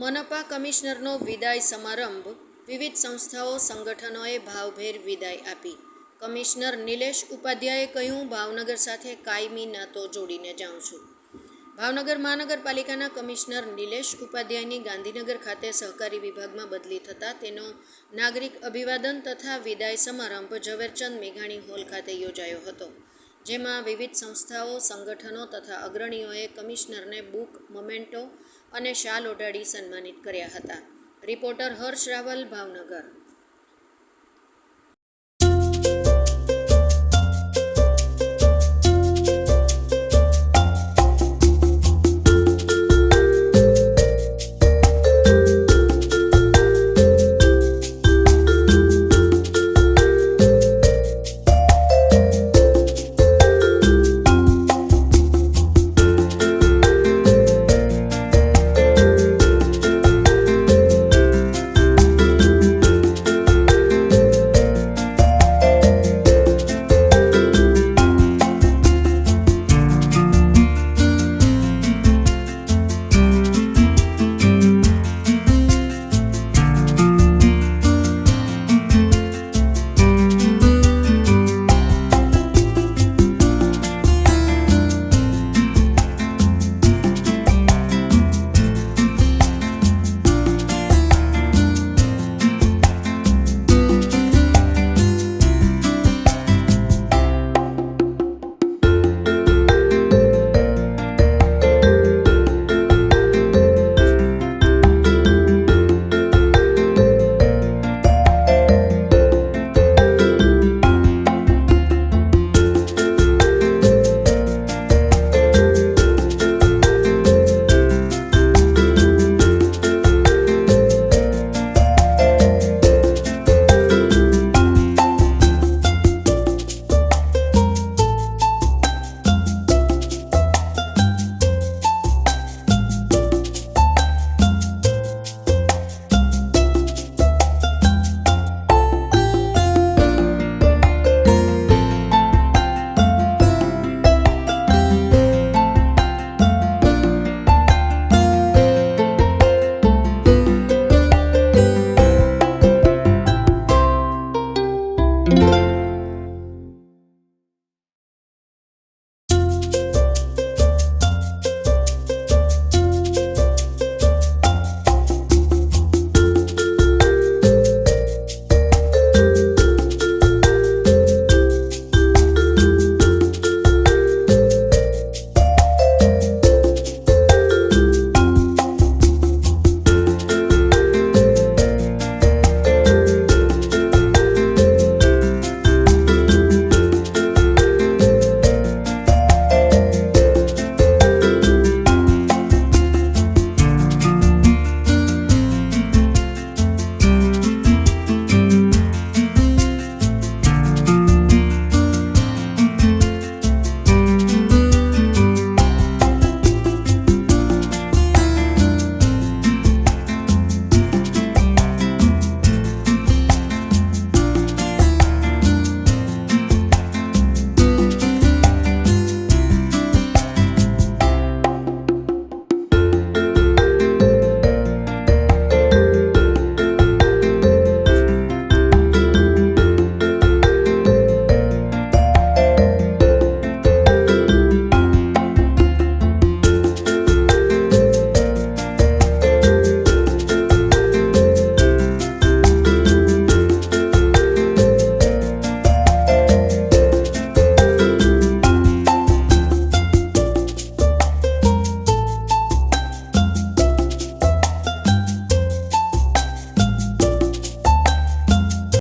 મનપા કમિશનરનો વિદાય સમારંભ વિવિધ સંસ્થાઓ સંગઠનોએ ભાવભેર વિદાય આપી. કમિશનર નિલેશ ઉપાધ્યાયે કહ્યું, ભાવનગર સાથે કાયમી નાતો જોડીને જાઉં છું. ભાવનગર મહાનગરપાલિકાના કમિશનર નિલેશ ઉપાધ્યાયની ગાંધીનગર ખાતે સહકારી વિભાગમાં બદલી થતાં તેનો નાગરિક અભિવાદન તથા વિદાય સમારંભ ઝવેરચંદ મેઘાણી હોલ ખાતે યોજાયો હતો, જેમાં વિવિધ સંસ્થાઓ, સંગઠનો તથા અગ્રણીઓએ કમિશનરને બુક, મોમેન્ટો અને શાલ ઓઢાડી સન્માનિત કર્યા હતા. રિપોર્ટર હર્ષ રાવલ ભાવનગર.